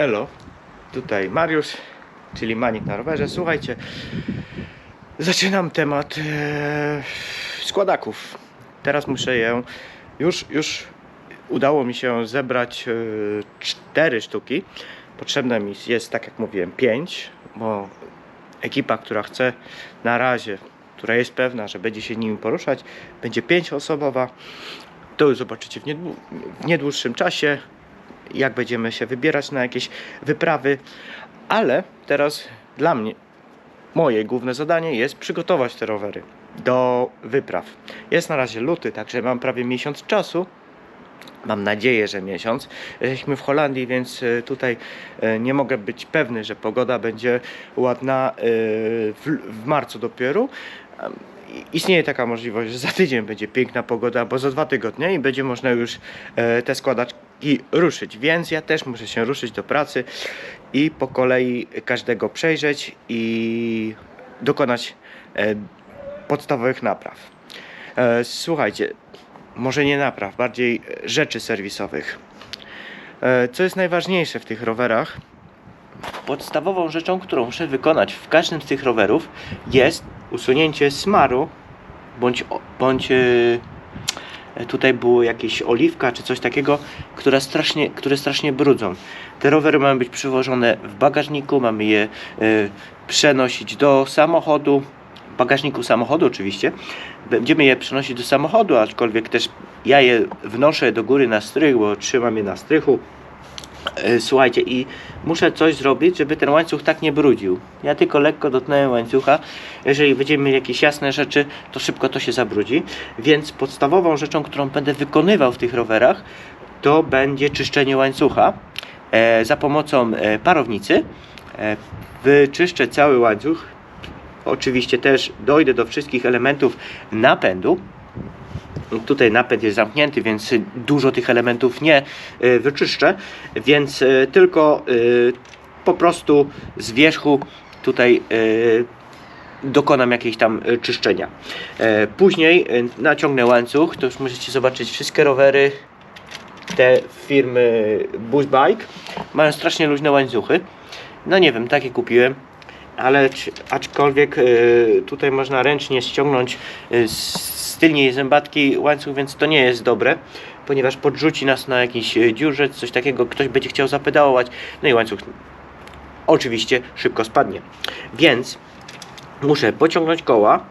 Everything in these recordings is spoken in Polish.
Elo, tutaj Mariusz, czyli Manik na rowerze. Słuchajcie, zaczynam temat e, składaków. Teraz muszę je, już, już udało mi się zebrać e, sztuki. Potrzebne mi jest, tak jak mówiłem, pięć, bo ekipa, która chce na razie, która jest pewna, że będzie się nimi poruszać, będzie pięcioosobowa. To już zobaczycie w, w niedłuższym czasie, jak będziemy się wybierać na jakieś wyprawy. Ale teraz dla mnie, moje główne zadanie jest przygotować te rowery do wypraw. Jest na razie luty, także mam prawie miesiąc czasu. Mam nadzieję, że miesiąc. Jesteśmy w Holandii, więc e, tutaj e, nie mogę być pewny, że pogoda będzie ładna e, w, marcu dopiero. Istnieje taka możliwość, że za tydzień będzie piękna pogoda, bo za dwa tygodnie i będzie można już te składaczki ruszyć. Więc ja też muszę się ruszyć do pracy i po kolei każdego przejrzeć i dokonać e, podstawowych napraw. E, Słuchajcie, może nie napraw, bardziej rzeczy serwisowych. E, Co jest najważniejsze w tych rowerach? Podstawową rzeczą, którą muszę wykonać w każdym z tych rowerów jest usunięcie smaru bądź, bądź tutaj było jakieś oliwka czy coś takiego, które strasznie, które strasznie brudzą. Te rowery mają być przywożone w bagażniku, mamy je e, przenosić do samochodu, bagażniku samochodu oczywiście. Będziemy je przenosić do samochodu, aczkolwiek też ja je wnoszę do góry na strych, bo trzymam je na strychu. E, Słuchajcie, i muszę coś zrobić, żeby ten łańcuch tak nie brudził. Ja tylko lekko dotknąłem łańcucha. Jeżeli będziemy mieli jakieś jasne rzeczy, to szybko to się zabrudzi. Więc podstawową rzeczą, którą będę wykonywał w tych rowerach, to będzie czyszczenie łańcucha e, za pomocą e, parownicy. E, wyczyszczę cały łańcuch. Oczywiście też dojdę do wszystkich elementów napędu. Tutaj napęd jest zamknięty, więc dużo tych elementów nie y, wyczyszczę, więc y, tylko y, po prostu z wierzchu tutaj dokonam jakiejś tam czyszczenia. E, Później naciągnę łańcuch, to już możecie zobaczyć wszystkie rowery te firmy Bushbike mają strasznie luźne łańcuchy. No nie wiem, takie kupiłem. Ale aczkolwiek y, tutaj można ręcznie ściągnąć y, z z tylnej zębatki łańcuch, więc to nie jest dobre, ponieważ podrzuci nas na jakiś y, dziurze, coś takiego, ktoś będzie chciał zapedałować, no i łańcuch oczywiście szybko spadnie. Więc muszę pociągnąć koła,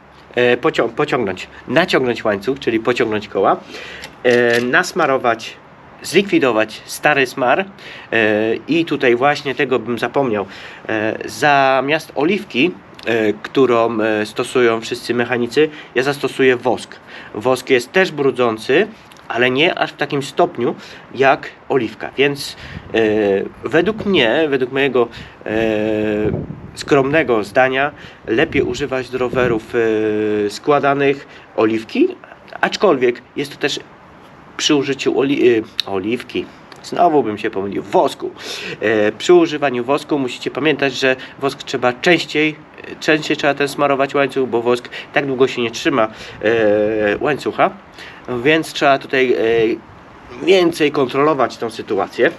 pocią pociągnąć, naciągnąć łańcuch, czyli pociągnąć koła, nasmarować, zlikwidować stary smar e, i tutaj właśnie tego bym zapomniał. E, zamiast oliwki, e, którą stosują wszyscy mechanicy, ja zastosuję wosk. Wosk jest też brudzący, ale nie aż w takim stopniu jak oliwka. Więc według mnie, według mojego skromnego zdania, lepiej używać do rowerów składanych oliwki, aczkolwiek jest to też przy użyciu oli e, oliwki. Znowu bym się pomylił, wosku. E, przy używaniu wosku musicie pamiętać, że wosk trzeba częściej, e, częściej trzeba ten smarować łańcuch, bo wosk tak długo się nie trzyma e, łańcucha, więc trzeba tutaj e, więcej kontrolować tą sytuację.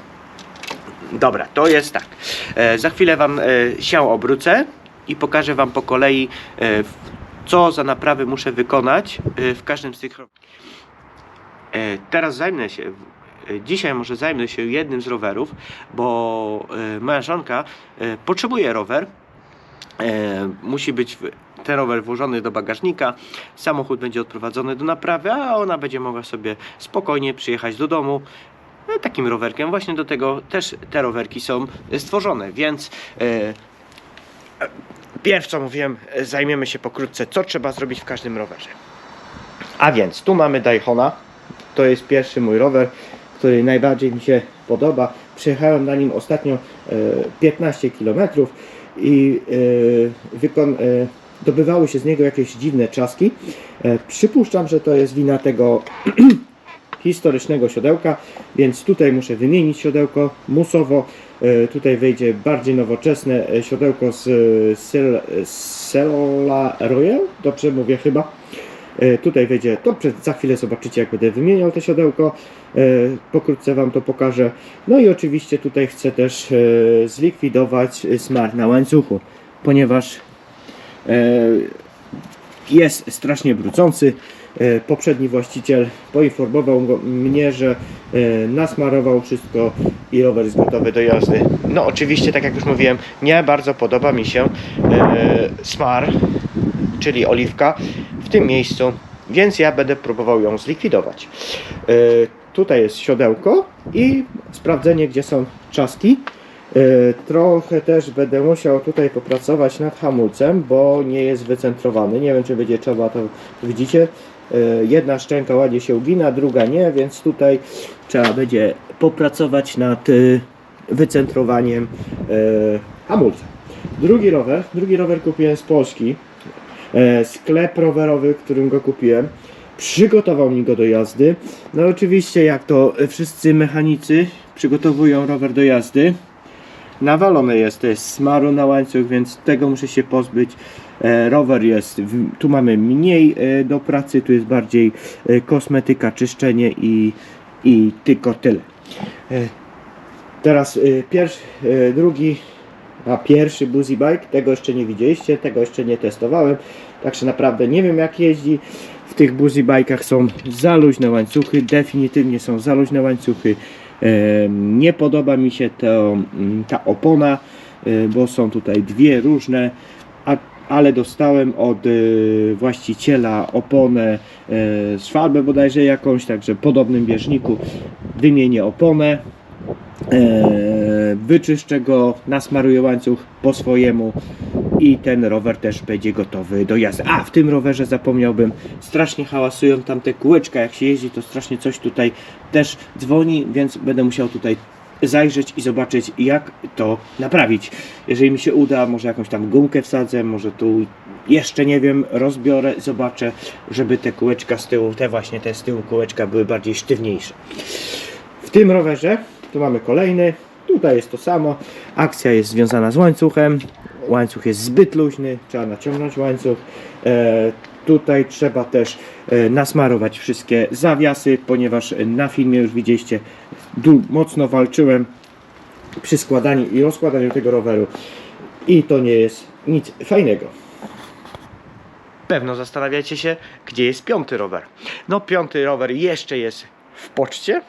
Dobra, to jest tak. E, za chwilę Wam e, się obrócę i pokażę Wam po kolei, e, co za naprawy muszę wykonać e, w każdym z tych. E, teraz zajmę się. e, Dzisiaj może zajmę się jednym z rowerów, bo e, moja żonka potrzebuje rower. Musi być ten rower włożony do bagażnika, samochód będzie odprowadzony do naprawy, a ona będzie mogła sobie spokojnie przyjechać do domu takim rowerkiem. Właśnie do tego też te rowerki są stworzone, więc pierw co mówiłem, zajmiemy się pokrótce, co trzeba zrobić w każdym rowerze. A więc tu mamy Dayhona. To jest pierwszy mój rower, który najbardziej mi się podoba. Przejechałem na nim ostatnio e, 15 km i e, e, dobywały się z niego jakieś dziwne trzaski. E, przypuszczam, że to jest wina tego historycznego siodełka, więc tutaj muszę wymienić siodełko musowo. E, Tutaj wejdzie bardziej nowoczesne e, siodełko z e, Sel- Sela Royal, dobrze mówię chyba. E, Tutaj wejdzie, to za chwilę zobaczycie jak będę wymieniał te siodełko. E, Pokrótce Wam to pokażę. No i oczywiście tutaj chcę też e, zlikwidować smar na łańcuchu, ponieważ jest strasznie brucący. E, Poprzedni właściciel poinformował mnie, że nasmarował wszystko i rower jest gotowy do jazdy. No oczywiście, tak jak już mówiłem, nie bardzo podoba mi się smar, czyli oliwka w tym miejscu, więc ja będę próbował ją zlikwidować. E, tutaj jest siodełko i sprawdzenie, gdzie są czaski. E, Trochę też będę musiał tutaj popracować nad hamulcem, bo nie jest wycentrowany. Nie wiem, czy będzie trzeba to widzicie. E, Jedna szczęka ładnie się ugina, druga nie, więc tutaj trzeba będzie popracować nad wycentrowaniem hamulca. Drugi rower, drugi rower kupiłem z Polski. E, Sklep rowerowy, w którym go kupiłem, przygotował mi go do jazdy. No oczywiście, jak to wszyscy mechanicy przygotowują rower do jazdy, nawalone jest, to jest smaru na łańcuch, więc tego muszę się pozbyć. E, rower jest, tu mamy mniej e, do pracy, tu jest bardziej kosmetyka, czyszczenie i, i tylko tyle. Teraz pierwszy, drugi, a pierwszy Buzzy Bike, tego jeszcze nie widzieliście, tego jeszcze nie testowałem, także naprawdę nie wiem jak jeździ. W tych Buzzy Bike'ach są za luźne łańcuchy, definitywnie są za luźne łańcuchy. Nie podoba mi się to, mm, ta opona, e, bo są tutaj dwie różne, ale dostałem od e, właściciela oponę e, z Falbę bodajże jakąś, także w podobnym bieżniku wymienię oponę. E, wyczyszczę go, nasmaruję łańcuch po swojemu i ten rower też będzie gotowy do jazdy. A, w tym rowerze zapomniałbym, strasznie hałasują tam te kółeczka, jak się jeździ, to strasznie coś tutaj też dzwoni, więc będę musiał tutaj zajrzeć i zobaczyć jak to naprawić. Jeżeli mi się uda, może jakąś tam gumkę wsadzę, może tu jeszcze nie wiem, rozbiorę, zobaczę, żeby te kółeczka z tyłu, te właśnie te z tyłu kółeczka były bardziej sztywniejsze. W tym rowerze, tu mamy kolejny, tutaj jest to samo, akcja jest związana z łańcuchem, łańcuch jest zbyt luźny, trzeba naciągnąć łańcuch, e, tutaj trzeba też e, nasmarować wszystkie zawiasy, ponieważ na filmie już widzieliście, mocno walczyłem przy składaniu i rozkładaniu tego roweru i to nie jest nic fajnego. Pewno zastanawiacie się, gdzie jest piąty rower. No, piąty rower jeszcze jest w poczcie.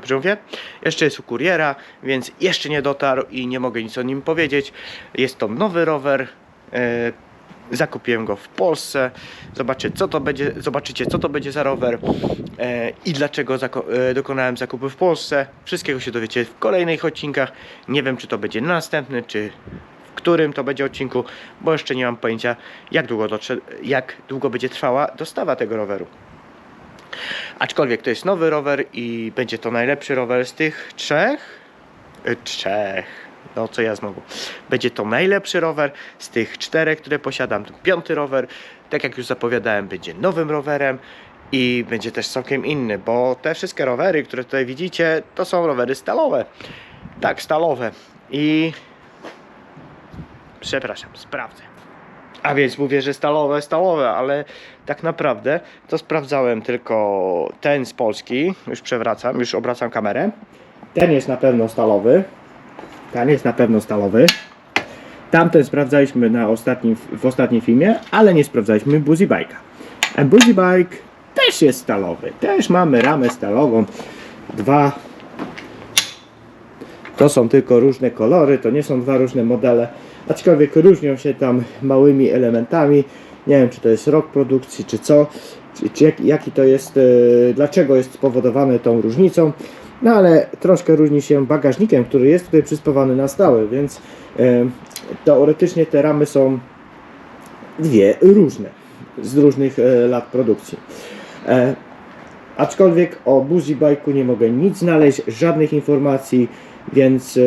Dobrze mówię? Jeszcze jest u kuriera, więc jeszcze nie dotarł i nie mogę nic o nim powiedzieć. Jest to nowy rower. E, zakupiłem go w Polsce. Zobaczycie, co to będzie, zobaczycie, co to będzie za rower e, i dlaczego e, dokonałem zakupu w Polsce. Wszystkiego się dowiecie w kolejnych odcinkach. Nie wiem, czy to będzie następny, czy w którym to będzie odcinku, bo jeszcze nie mam pojęcia, jak długo, jak długo będzie trwała dostawa tego roweru. Aczkolwiek to jest nowy rower i będzie to najlepszy rower z tych trzech. Y, Trzech. No co ja znowu. Będzie to najlepszy rower z tych czterech, które posiadam. Piąty rower. Tak jak już zapowiadałem, będzie nowym rowerem i będzie też całkiem inny, bo te wszystkie rowery, które tutaj widzicie, to są rowery stalowe. Tak, stalowe. I przepraszam, sprawdzę. A więc mówię, że stalowe, stalowe, ale tak naprawdę to sprawdzałem tylko ten z Polski. Już przewracam, już obracam kamerę. Ten jest na pewno stalowy. Ten jest na pewno stalowy. Tamten sprawdzaliśmy na ostatnim, w ostatnim filmie, ale nie sprawdzaliśmy Buzzy Bike'a. A Buzzy Bike też jest stalowy. Też mamy ramę stalową. Dwa. To są tylko różne kolory, to nie są dwa różne modele. Aczkolwiek różnią się tam małymi elementami. Nie wiem, czy to jest rok produkcji, czy co, czy, czy jak, jaki to jest, e, dlaczego jest spowodowane tą różnicą. No ale troszkę różni się bagażnikiem, który jest tutaj przyspawany na stałe, więc e, teoretycznie te ramy są dwie różne z różnych e, lat produkcji. Aczkolwiek o Buzzy Bike'u nie mogę nic znaleźć, żadnych informacji, więc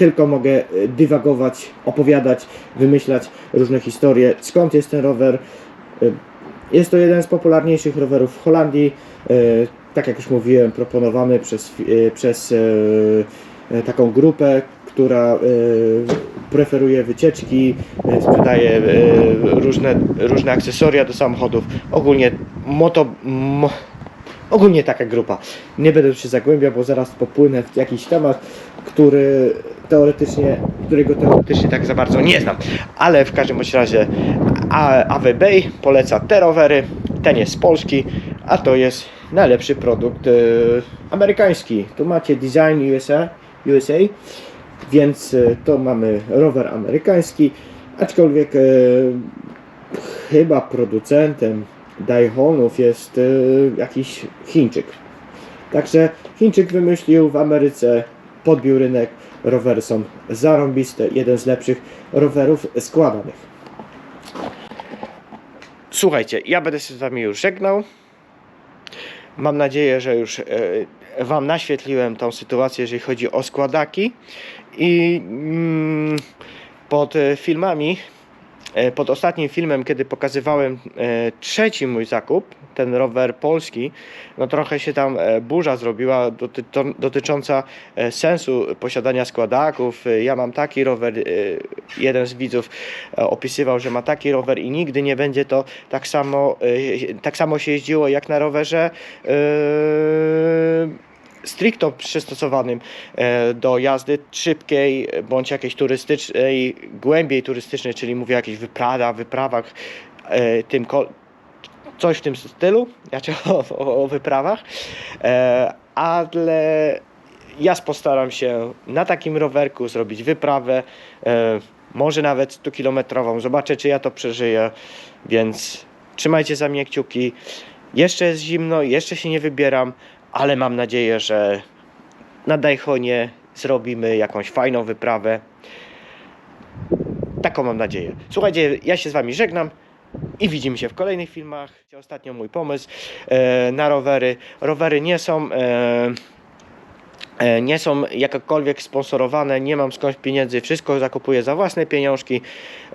tylko mogę e, dywagować, opowiadać, wymyślać różne historie. Skąd jest ten rower? E, Jest to jeden z popularniejszych rowerów w Holandii. E, Tak jak już mówiłem, proponowany przez, przez taką grupę, która preferuje wycieczki, sprzedaje różne, różne akcesoria do samochodów. Ogólnie moto. Mo, ogólnie taka grupa. Nie będę się zagłębiał, bo zaraz popłynę w jakiś temat, który teoretycznie, którego teoretycznie tak za bardzo nie znam. Ale w każdym bądź razie AW Bay poleca te rowery. Ten jest z Polski, a to jest najlepszy produkt e, amerykański. Tu macie Design USA, USA więc e, to mamy rower amerykański, aczkolwiek e, chyba producentem Daihonów jest jakiś Chińczyk. Także Chińczyk wymyślił w Ameryce, podbił rynek, rowery są zarąbiste, jeden z lepszych rowerów składanych. Słuchajcie, ja będę się z Wami już żegnał. Mam nadzieję, że już e, Wam naświetliłem tą sytuację, jeżeli chodzi o składaki. I mm, pod e, filmami, pod ostatnim filmem, kiedy pokazywałem e, trzeci mój zakup, ten rower polski, no trochę się tam e, burza zrobiła dotycząca e, sensu posiadania składaków. E, Ja mam taki rower, e, jeden z widzów e, opisywał, że ma taki rower i nigdy nie będzie to tak samo, e, tak samo się jeździło jak na rowerze e, stricto przystosowanym e, do jazdy szybkiej bądź jakiejś turystycznej, głębiej turystycznej, czyli mówię o jakichś wyprawach, wyprawach e, tym coś w tym stylu, znaczy o, o, o wyprawach, e, ale ja postaram się na takim rowerku zrobić wyprawę, może nawet 100-kilometrową, zobaczę czy ja to przeżyję, więc trzymajcie za mnie kciuki. Jeszcze jest zimno, jeszcze się nie wybieram, ale mam nadzieję, że na Dajchonie zrobimy jakąś fajną wyprawę. Taką mam nadzieję. Słuchajcie, ja się z Wami żegnam i widzimy się w kolejnych filmach. Ostatnio mój pomysł e, na rowery. Rowery nie są. E, nie są jakakolwiek sponsorowane, nie mam skądś pieniędzy, wszystko zakupuję za własne pieniążki.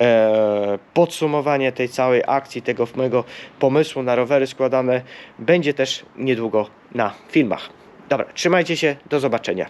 E, podsumowanie tej całej akcji, tego mojego pomysłu na rowery składane będzie też niedługo na filmach. Dobra, trzymajcie się, do zobaczenia.